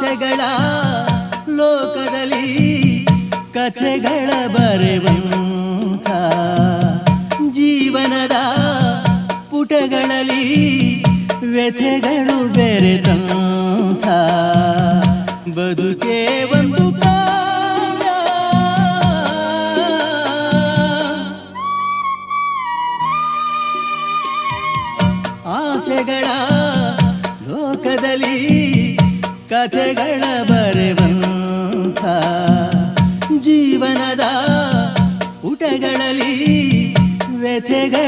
ಆಸೆಗಳ ಲೋಕದಲ್ಲಿ ಕಥೆಗಳ ಬರೆವಂತ ಜೀವನದ ಪುಟಗಳಲ್ಲಿ ವ್ಯಥೆಗಳು ಬೆರೆತಂತ ಬದುಕೇ ಒಂದು ಆಸೆಗಳ ಲೋಕದಲ್ಲಿ ಕಥೆಗಳ ಬರೆವಂತ ಜೀವನದ ಪುಟಗಳಲ್ಲಿ ವ್ಯಥೆಗಳ